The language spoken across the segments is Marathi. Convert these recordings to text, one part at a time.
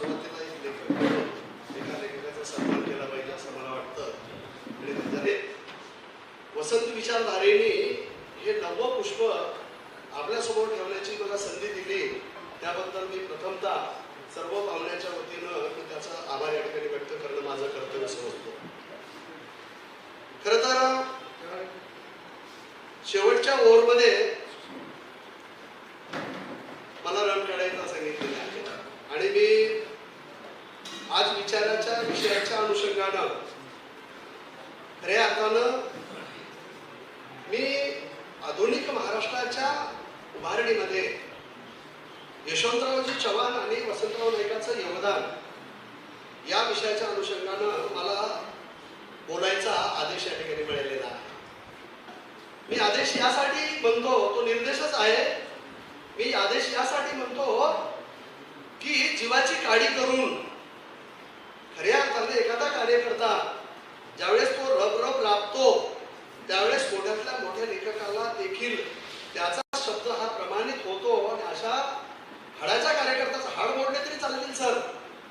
सुरुवातीला एक लेखक एका लेखकाचा सन्मान केला पाहिजे असं मला वाटतं. आणि वसंत विचारधारेने हे नवं पुष्प आपल्यासमोर ठेवण्याची मला संधी दिली. त्याबद्दल मी प्रथमतः सर्व पाहुण्याच्या वतीनं मी त्याचा आभार या ठिकाणी व्यक्त करणं माझं कर्तव्य समजतो खर तर शेवटच्या ओव्हरमध्ये मला रन काढायला सांगितलेलं आहे आणि मी आज विचाराच्या विषयाच्या अनुषंगानं खऱ्या अर्थानं मी आधुनिक महाराष्ट्राच्या उभारणीमध्ये यशवंतरावजी चव्हाण आणि वसंतराव नाईकांचं योगदान या विषयाच्या अनुषंगानं मला बोलायचा आदेश या ठिकाणी मिळालेला आहे. मी आदेश यासाठी म्हणतो तो निर्देशच आहे. मी आदेश यासाठी म्हणतो की जीवाची काळी करून खऱ्या अर्थाने एखादा कार्यकर्ता ज्यावेळेस तो रब रब राबतो त्यावेळेस मोठ्यातल्या मोठ्या लेखकाला देखील त्याचा शब्द हा प्रमाणित होतो आणि अशा हाडाच्या कार्यकर्त्याचं हाड मोडले तरी चालतील सर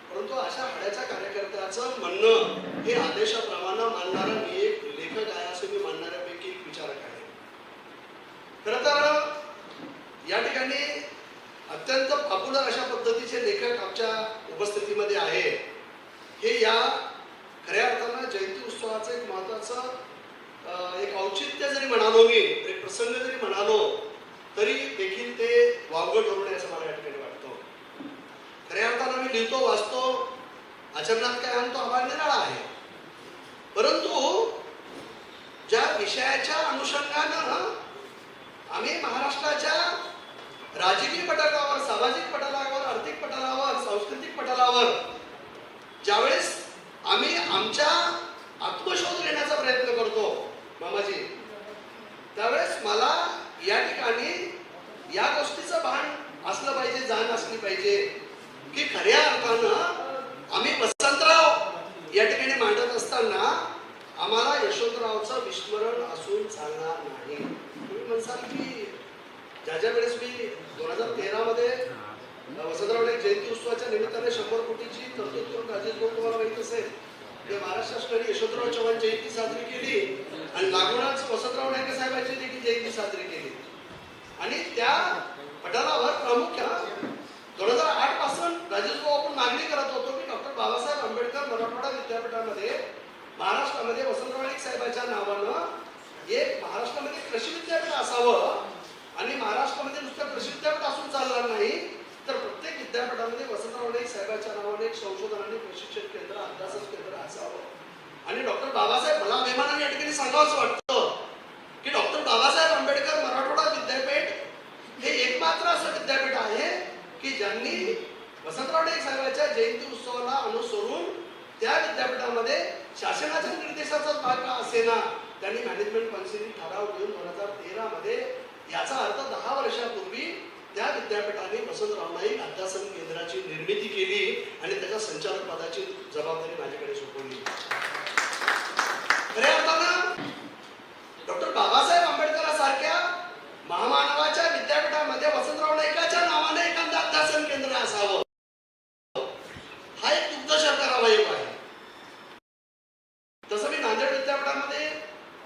परंतु अशा हाडाच्या कार्यकर्त्याचं म्हणणं हे आदेशाप्रमाणे मानणारा मी एक लेखक आहे असं मी मानणाऱ्यापैकी एक विचारक आहे खरं तर या ठिकाणी अत्यंत पॉप्युलर अशा पद्धतीचे लेखक आमच्या उपस्थितीमध्ये आहे. हे या खऱ्या अर्थानं जयंती उत्सवाचं एक महत्वाचं एक औचित्य जरी म्हणालो मी एक प्रसंग जरी म्हणालो तरी देखील ते वावगं ठरू नये असं मला या ठिकाणी वाटतं. खऱ्या अर्थानं मी लिहितो वाचतो आचरणात काय आणतो आम्हाला निराळा आहे. परंतु ज्या विषयाच्या अनुषंगानं आम्ही महाराष्ट्राच्या राजकीय पटलावर सामाजिक पटलावर आर्थिक पटलावर सांस्कृतिक पटलावर ज्यावेळेस आम्ही आमच्या आत्मशोध घेण्याचा प्रयत्न करतो मामाजी त्यावेळेस मला या ठिकाणी या गोष्टीचं भान असलं पाहिजे जाण असली पाहिजे की खऱ्या अर्थानं आम्ही वसंतराव या ठिकाणी मांडत असताना आम्हाला यशवंतरावचं विस्मरण असून चालणार नाही. तुम्ही म्हणसाल की ज्या ज्या वेळेस मी दोन हजार तेरामध्ये वसंतराव नाईक जयंती उत्सवाच्या निमित्ताने शंभर कोटीची तरतूद करून राजेश भाऊ तुम्हाला माहीत असेल ते महाराष्ट्र शासनाने यशवंतराव चव्हाण जयंती साजरी केली आणि लागूनच वसंतराव नाईक साहेबांची देखील जयंती साजरी केली. आणि त्या पटलावर प्रामुख्याने दोन हजार आठपासून राजेश भाऊ आपण मागणी करत होतो की डॉक्टर बाबासाहेब आंबेडकर मराठवाडा विद्यापीठामध्ये महाराष्ट्रामध्ये वसंतराव नाईक साहेबांच्या नावानं एक महाराष्ट्रामध्ये कृषी विद्यापीठ असावं आणि महाराष्ट्रामध्ये नुसतं कृषी विद्यापीठ असून चालणार नाही तर प्रत्येक विद्यापीठामध्ये वसंतरावडे साहेबाच्या नावाने एक संशोधन आणि प्रशिक्षण केंद्र अभ्यासन केंद्र असावं. आणि डॉक्टर बाबासाहेब मला अभिमानाने या ठिकाणी सांगावंच वाटतं की डॉक्टर बाबासाहेब आंबेडकर मराठवाडा विद्यापीठ हे एकमात्र असं विद्यापीठ आहे की ज्यांनी वसंतरावडे साहेबाच्या जयंती उत्सवाला अनुसरून त्या विद्यापीठामध्ये शासनाच्या निर्देशाचाच भाग का असेना त्यांनी मॅनेजमेंट काउन्सिलने ठराव घेऊन दोन हजार तेरा मध्ये याचा अर्थ दहा वर्षापूर्वी त्या विद्यापीठाने वसंतराव नाईक अध्यासन केंद्राची निर्मिती केली आणि त्याच्या संचालक पदाची जबाबदारी माझ्याकडे सोपवली खऱ्या अर्थानं डॉक्टर बाबासाहेब आंबेडकरांसारख्या महामानवाच्या विद्यापीठामध्ये वसंतराव नाईकाच्या नावाने एखादं अध्यासन केंद्र असावं हा एक दुग्धशर करावयाब आहे तसं मी नांदेड विद्यापीठामध्ये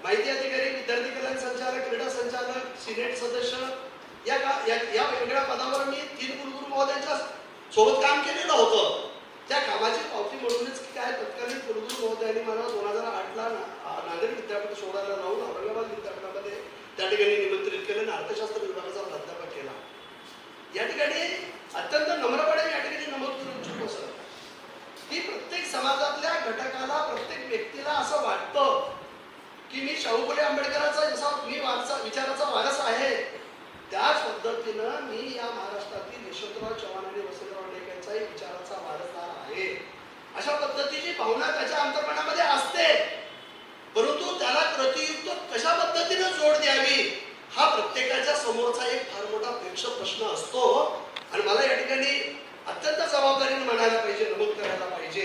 माहिती अधिकारी विद्यार्थी कल्याण संचालक क्रीडा संचालक सिनेट सदस्य या वेगवेगळ्या या पदावर मी तीन कुलगुरू महोदयांच्या सोबत काम केलेलं होतं. त्या कामाची पावती म्हणूनच की काय तत्कालीन कुलगुरू महोदयांनी मला दोन हजार आठला नांदेड विद्यापीठ सोडायला राहून औरंगाबाद विद्यापीठामध्ये त्या ठिकाणी निमंत्रित केलं आणि अर्थशास्त्र विभागाचा प्राध्यापक केला. या ठिकाणी अत्यंत नम्रपणे या ठिकाणी नमूद करू इच्छितो सर. की प्रत्येक समाजातल्या घटकाला प्रत्येक व्यक्तीला असं वाटतं की मी शाहू फुले आंबेडकरांचा जसा मी वारसा विचाराचा पद्धतीनं मी या महाराष्ट्रातील यशवंतराव चव्हाण आणि वसंतराव नाईक यांचाही विचाराचा वारसदार आहे. अशा पद्धतीची भावना त्याच्या अंतर्मनामध्ये असते. परंतु त्याला प्रतियुक्त कशा पद्धतीने जोड द्यावी हा प्रत्येकाच्या समोरचा एक फार मोठा प्रेक्षक प्रश्न असतो. आणि मला या ठिकाणी अत्यंत जबाबदारीने म्हणायला पाहिजे नमूद करायला पाहिजे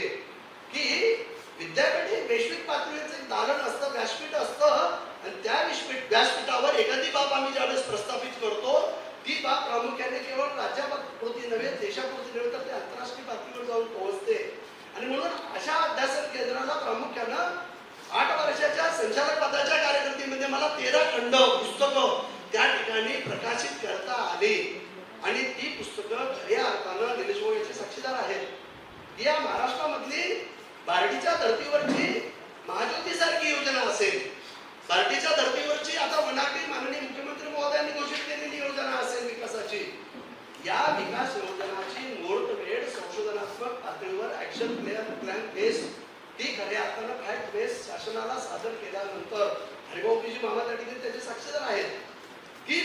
की विद्यापीठ हे वैश्विक पातळीचं एक दालन असतं व्यासपीठ असतं. आणि त्या व्यासपीठावर एखादी बाब आम्ही ज्यावेळेस प्रस्थापित करतो ही बाब प्रामुख्याने केवळ राज्यापुरती नव्हे देशापुरती नव्हे तर ते आंतरराष्ट्रीय पातळीवर जाऊन पोहोचते. आणि म्हणून अशा अध्यासन केंद्राला प्रामुख्यानं आठ वर्षाच्या संचालक पदाच्या कार्यकर्तीमध्ये मला तेरा खंड पुस्तकं त्या ठिकाणी प्रकाशित करता आली. आणि ती पुस्तकं खऱ्या अर्थानं निलेश यांचे साक्षीदार आहेत. या महाराष्ट्रामधली बार्टीच्या धर्तीवरची महाज्योतीसारखी योजना असेल. बार्डीच्या धर्तीवरची ती खऱ्या अर्थानं शासनाला सादर केल्यानंतर हरिभाऊजी मामा त्या ठिकाणी त्याचे साक्षीदार आहेत. की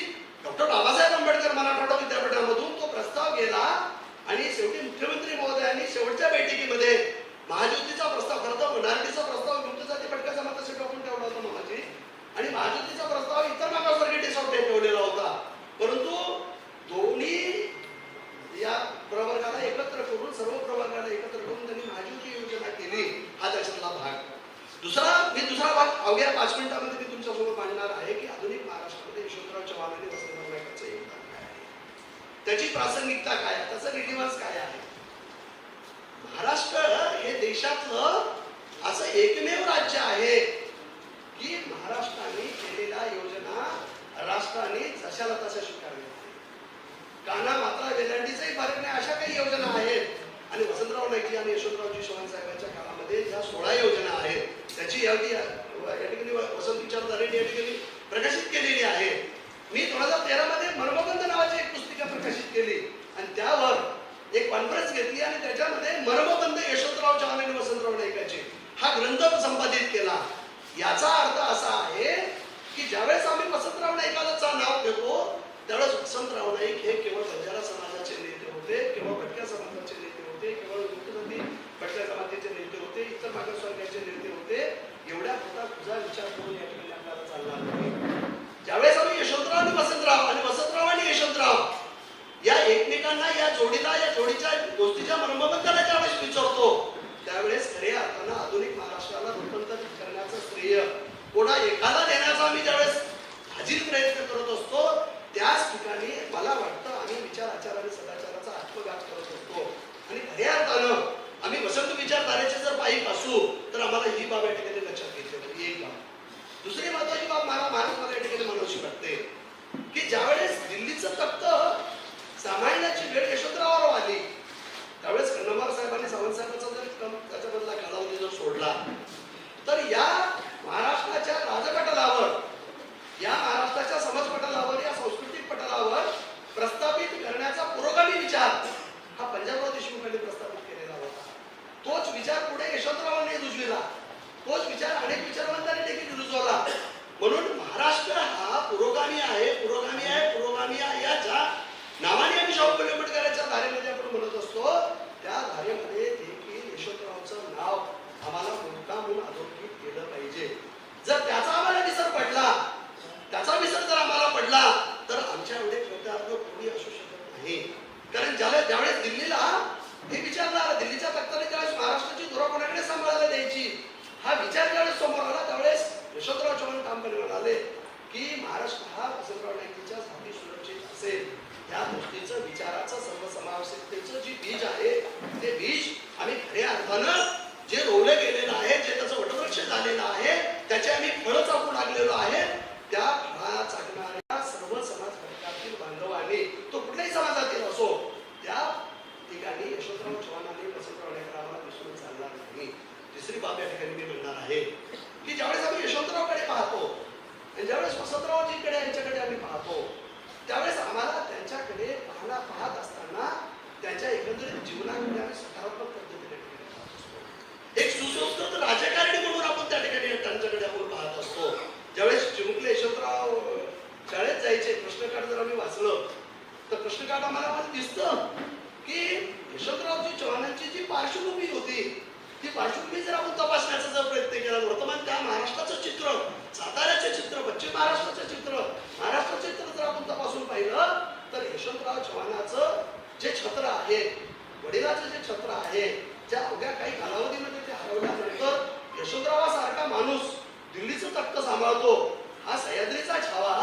डॉक्टर बाबासाहेब आंबेडकर मराठवाडा विद्यापीठामधून तो प्रस्ताव गेला आणि शेवटी मुख्यमंत्री महोदयांनी शेवटच्या बैठकीमध्ये महाज्योतीचा प्रस्ताव खरं तर मनारटीचा प्रस्ताव युक्त जाती पटका जमातासाठी आपण ठेवला होता मामाजी आणि महाज्योतीचा प्रस्ताव इतर मागासवर्गीय टेसावर ठेवलेला होता परंतु दोन्ही या प्रवर्गाला एकत्र करून सर्व प्रवर्गाला एकत्र करून त्यांनी महाज्योती योजना केली हा त्याच्यातला भाग दुसरा मी दुसरा भाग अवघ्या पाच मिनिटामध्ये मी तुमच्यासमोर मांडणार आहे की आधुनिक महाराष्ट्रामध्ये यशवंतराव चव्हाण आणि वसंतराव नाईकांचं योगदान काय आहे त्याची प्रासंगिकता काय आहे त्याचा रिलिव्हन्स काय आहे महाराष्ट्र हे देशातलं असं एकमेव राज्य आहे की महाराष्ट्राने केलेल्या योजना राष्ट्राने जशाला तशा स्वीकारल्या काना मात्रा वेलांडीचाही फरक नाही अशा काही योजना आहेत. आणि वसंतराव नाईकजी आणि यशवंतरावजी चव्हाण साहेबांच्या काळामध्ये ज्या सोळा योजना आहेत त्याची यादी या ठिकाणी वसंत विचारधारेने या ठिकाणी प्रकाशित केलेली आहे. मी दोन हजार तेरामध्ये मर्मबंध नावाची एक पुस्तिका प्रकाशित केली. आणि त्यावर एक कॉन्फरन्स घेतली आणि त्याच्यामध्ये मर्मबंध यशवंतराव चव्हाण आणि वसंतराव नाईकाचे हा ग्रंथ संपादित केला. याचा अर्थ की ज्यावेळेस आम्ही वसंतराव नाईकाचं नाव घेतो त्यावेळेस वसंतराव नाईक हे केवळ बंजारा समाजाचे नेते होते केवळ भटक्या समाजाचे नेते होते केवळ मुक्तनंदी भटक्या समाजाचे नेते होते इतर मागासवर्गाचे नेते होते एवढ्या होता तुझा विचार करून या ठिकाणी आपल्याला चालला नाही ज्यावेळेस आम्ही यशवंतराव आणि वसंतराव आणि वसंतराव आणि यशवंतराव या एकमेकांना या जोडीला या जोडीच्या गोष्टीच्या मर्मबद्दल ज्यावेळेस विचारतो त्यावेळेस खऱ्या अर्थानं आधुनिक महाराष्ट्राला रूपांतरित करण्याचं श्रेय कोणा एकाला देण्याचा आम्ही ज्यावेळेस हाजीर प्रयत्न करत असतो त्याच ठिकाणी मला वाटतं आम्ही विचार आचार आणि सदाचाराचा आत्मघात करत असतो. आणि खऱ्या अर्थानं आम्ही वसंत विचारधारेचे जर पाईप असू तर आम्हाला ही बाब या ठिकाणी लक्षात घेतली होती म्हणजे एक बाब. दुसरी महत्वाची बाब मला महाराज मला या ठिकाणी म्हणायची वाटते की ज्यावेळेस दिल्लीचं तख्त सांभाळण्याची वेळ यशवंतरावावर आली त्यावेळेस कन्नमवार साहेबांनी सावंत साहेबांचा जर त्याच्यामधला कालावधी जर सोडला तर या महाराष्ट्राच्या राजपटलावर या महाराष्ट्राच्या समाज पटलावर या सांस्कृतिक पटलावर प्रस्थापित करण्याचा पुरोगामी विचार हा पंजाबराव देशमुखांनी प्रस्थापित केलेला होता तोच विचार पुढे यशवंतरावांनी रुजविला तोच विचार अनेक विचारवंतांनी देखील रुजवला म्हणून महाराष्ट्र हा पुरोगामी आहे पुरोगामी आहे पुरोगामी आहे या ज्या नावाने आम्ही शाहू फुले आंबेडकरांच्या धारेमध्ये आपण म्हणत असतो त्या धारेमध्ये देखील यशवंतरावचं नाव आम्हाला मुद्दा म्हणून Được. जातो. हा सह्याद्रीचा छावा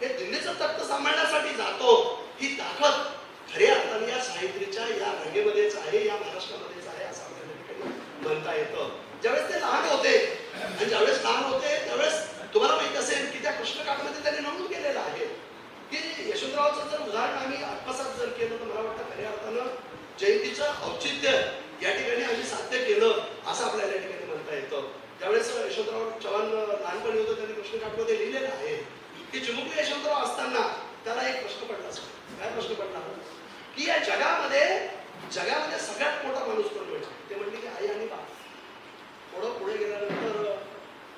हे दिल्लीचं तख्त सांभाळण्यासाठी जातो. ही ताकद खऱ्या अर्थाने या सह्याद्रीच्या या रांगेमध्येच आहे या महाराष्ट्रामध्येच आहे असं आपल्याला म्हणता येतं. ज्यावेळेस ते लहान होते आणि ज्यावेळेस लहान होते त्यावेळेस तुम्हाला माहीत असेल की त्या कृष्णकाठमध्ये त्यांनी नमूद केलेलं आहे. की यशवंतरावचं जर उदाहरण आम्ही आत्मसात जर केलं तर मला वाटतं खऱ्या अर्थानं जयंतीचं औचित्य या ठिकाणी आम्ही साध्य केलं असं आपल्याला या ठिकाणी म्हणता येतं. त्यावेळेस यशवंतराव चव्हाण लहानपणी होतं त्यांनी कृष्ण काठमध्ये लिहिलेलं आहे. की चिमुकले यशवंतराव असताना त्याला एक प्रश्न पडला असतो काय प्रश्न पडला? की या जगामध्ये जगामध्ये सगळ्यात मोठा माणूस कोण म्हणजे ते म्हणले की आई आणि बाप. थोडं पुढे गेल्यानंतर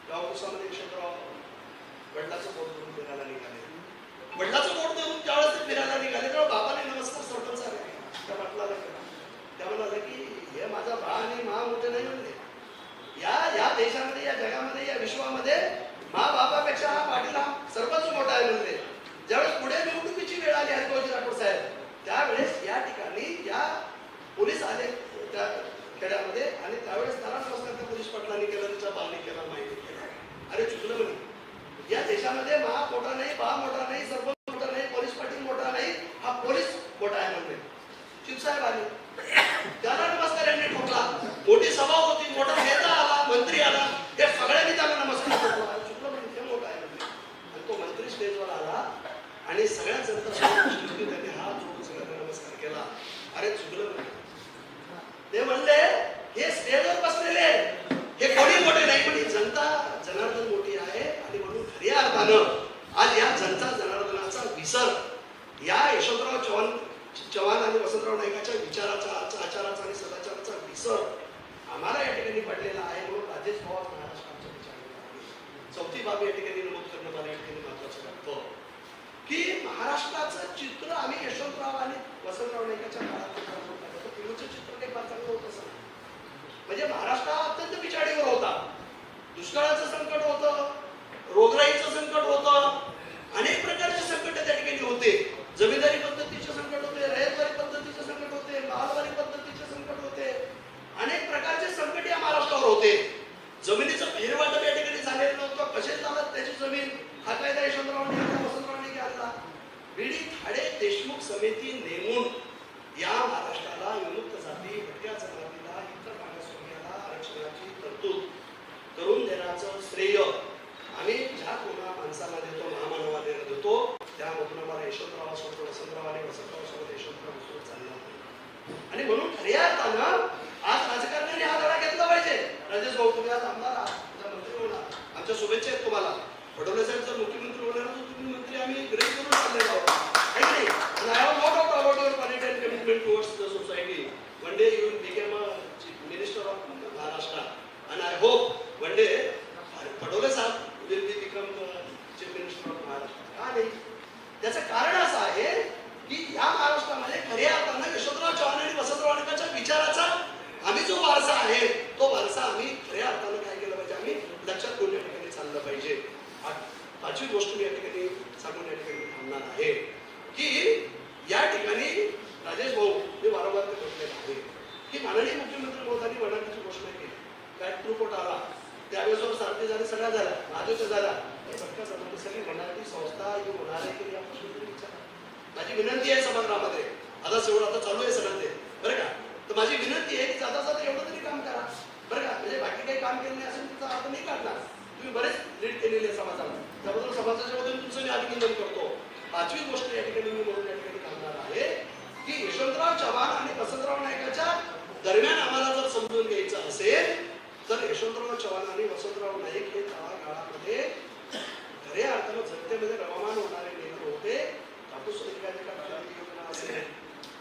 गावकुसामध्ये यशवंतराव वडिलाचं पोट करून फिरायला निघाले. वडिलाचं पोट देऊन ज्यावेळेस ते फिरायला निघाले. तेव्हा बाबाने नमस्कार सरपंचाला केला त्या पाटलाला त्या म्हणाले की हे माझा बा आणि मा मोठे नाही म्हणले या या देशामध्ये या जगामध्ये या विश्वामध्ये मा बापापेक्षा हा पाटील हा सर्वच मोठा आहे म्हणले ज्यावेळेस पुढे निवडणुकीची वेळ आली हरिभाऊजी राठोड साहेब त्यावेळेस या ठिकाणी या पोलीस आले त्या खेड्यामध्ये आणि त्यावेळेस त्याला नमस्कार त्या पोलीस पाटलांनी केला त्याच्या बाने केला माहिती केला अरे चुकलं म्हणे या देशामध्ये मा मोठा नाही बा मोठा नाही सरपंच मोठा नाही पोलीस पाटील मोठा नाही हा पोलीस मोठा आहे म्हणले शिवसाहेब आले त्याला नमस्कार यांनी ठोकला मोठी सभा होती मोठा नेता आला मंत्री आला हे सगळ्यांनी त्याला नमस्कार ठोकला अरे चुकलं म्हणजे ते मोठा आहे म्हणले आणि तो मंत्री स्टेजवर आला आणि सगळ्या जनता त्यांनी हात जोडून सगळ्यांना नमस्कार केला अरे चुकलं म्हणजे ते म्हणले हे स्टेजवर बसलेले हे कोणी मोठे नाही पण ही जनता जनार्दन मोठी आहे आणि म्हणून खऱ्या अर्थानं आज या जनता जनार्दनाचा विसर या यशवंतराव चव्हाण चव्हाण आणि वसंतराव नाईकाच्या विचाराचा आचा- आचाराचा आणि सदाचाराचा विसर आम्हाला या ठिकाणी पडलेला आहे म्हणून राजेश पवार महाराष्ट्राच्या विचार चौथी बाब या ठिकाणी नमूद करणं मला या ठिकाणी महत्वाचं वाटतं की महाराष्ट्राचं चित्र आम्ही यशवंतराव आणि वसंतराव नाईकाच्या काळात पिलूचं चित्र काही फार चांगलं होत असं म्हणजे महाराष्ट्र हा अत्यंत पिछाडीवर होता. दुष्काळाचं संकट होतं रोगराईचं संकट होतं अनेक प्रकारचे संकट त्या ठिकाणी होते. जमीनदारी पद्धतीचे संकट होते रयतवारी पद्धतीचे संकट होते मालवारी पद्धतीचे संकट होते अनेक प्रकारचे संकट या महाराष्ट्रावर होते जमिनीचं फेरवाटप या ठिकाणी झालेलं नव्हतं कसे चालत त्याची जमीन हा कायदा यशवंतरावांनी आणला वसंतरावांनी आणला बीडी थाडे देशमुख समिती नेमून या महाराष्ट्राला विमुक्त जाती भटक्या जमातीला इतर मागासवर्गीयाला आरक्षणाची तरतूद करून देण्याचं श्रेय आम्ही ज्या कोणा माणसाला देतो महामानवाला देतो त्यामधून आम्हाला यशवंतराव सोबत वसंतराव आणि वसंतराव सोबत यशवंतराव विसरत चाललं होतं. आणि म्हणून खऱ्या अर्थानं आज राजकारण्याने हा धडा घेतला पाहिजे. राजेश भाऊ तुम्ही आज आमदार आहात मंत्री होणार. आमच्या शुभेच्छा आहेत तुम्हाला. फडणवीस साहेब जर मुख्यमंत्री होणार तुम्ही मंत्री आम्ही ग्रेट करून चाललेलो आहोत है की नाही And I have no doubt about your quality and commitment towards the society. One day you will become a chief minister of Maharashtra. And I hope one day Fadole sahab will be become the chief minister of Maharashtra. का नाही? त्याचं कारण असं आहे की या महाराष्ट्रामध्ये खऱ्या अर्थानं यशवंतराव चव्हाण आणि वसंतराव नाईकांच्या विचाराचा आम्ही जो वारसा आहे तो वारसा आम्ही खऱ्या अर्थानं काय केलं पाहिजे आम्ही लक्षात घेऊन या ठिकाणी चाललं पाहिजे आ- पाचवी गोष्ट मी या ठिकाणी सांगून या ठिकाणी थांबणार आहे की या ठिकाणी राजेश भाऊ मी वारंवार ते म्हटलेलं आहे. की माननीय मुख्यमंत्री महोदयांनी वडिलांची घोषणा केली. काय रिपोर्ट आला? त्यावेळेस सारखे झाले सगळ्या झाला माझ्या झाला. सगळी भटका संस्था ही होणार आहे की माझी विनंती आहे सभागृहामध्ये. आता सेवड आता चालू आहे सगळं ते. बरं का? तर माझी विनंती आहे की जाता जाता एवढं तरी काम करा. बरं का? म्हणजे बाकी काही काम केलं नाही असेल त्याचा अर्थ नाही काढणार. तुम्ही बरेच लीड केलेले समाजाला त्याबद्दल समाजाच्या वतीने तुमचं मी अभिनंदन करतो. पाचवी गोष्ट या ठिकाणी मी म्हणून या ठिकाणी सांगणार आहे की यशवंतराव चव्हाण आणि वसंतराव नाईकाच्या दरम्यान आम्हाला जर समजून घ्यायचं असेल तर यशवंतराव चव्हाण आणि वसंतराव नाईक हे काळाकाळामध्ये खऱ्या अर्थानं जनतेमध्ये रवामान होणारे नेते होते. कापूस योजना असेल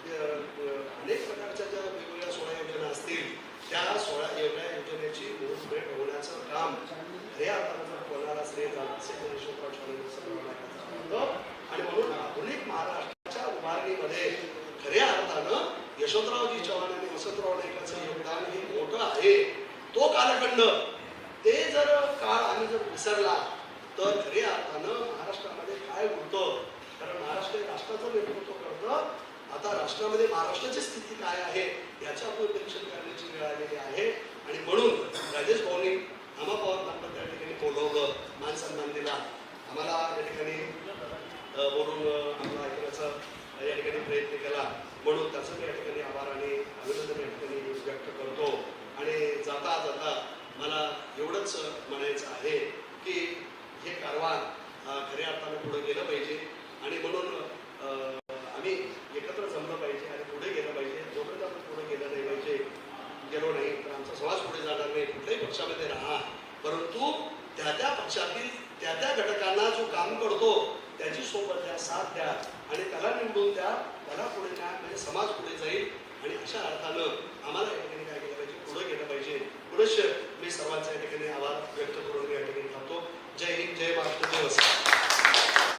अनेक प्रकारच्या ज्या वेगवेगळ्या सोळा योजना असतील त्या सोळा योजना योजनेची होण्याचं काम खऱ्या अर्थानं जर कोणाला श्रेय जात असेल यशवंतराव चव्हाण आणि वसंतराव नाईकांचं होतं. आणि म्हणून आधुनिक महाराष्ट्राच्या उभारणीमध्ये खऱ्या अर्थानं यशवंतरावजी चव्हाण आणि वसंतराव नाईकांचं योगदान हे मोठं आहे. तो कालखंड ते जर काळ आम्ही जर विसरला तर खऱ्या अर्थानं महाराष्ट्रामध्ये काय होतं? कारण महाराष्ट्र हे राष्ट्राचं नेतृत्व करतं. आता राष्ट्रामध्ये महाराष्ट्राची स्थिती काय आहे याचं परीक्षण करण्याची वेळ आलेली आहे. आणि म्हणून राजेश भाऊनी आम्हा पवार त्या ठिकाणी बोलवलं मान सन्मान दिला. आम्हाला या ठिकाणी बोलून आम्हाला ऐकण्याचा या ठिकाणी प्रयत्न केला. म्हणून त्याचं मी या ठिकाणी आभार आणि अभिनंदन या ठिकाणी व्यक्त करतो. आणि जाता जाता मला एवढंच म्हणायचं आहे की हे कारवार खऱ्या अर्थानं पुढे गेलं पाहिजे. आणि म्हणून आम्ही आणि समाज पुढे जाईल आणि अशा अर्थानं आम्हाला या ठिकाणी काय केलं पाहिजे? पुढे गेलं पाहिजे. पुढे मी सर्वांचा या ठिकाणी आभार व्यक्त करून या ठिकाणी थांबतो. जय हिंद जय महाराष्ट्र दिवस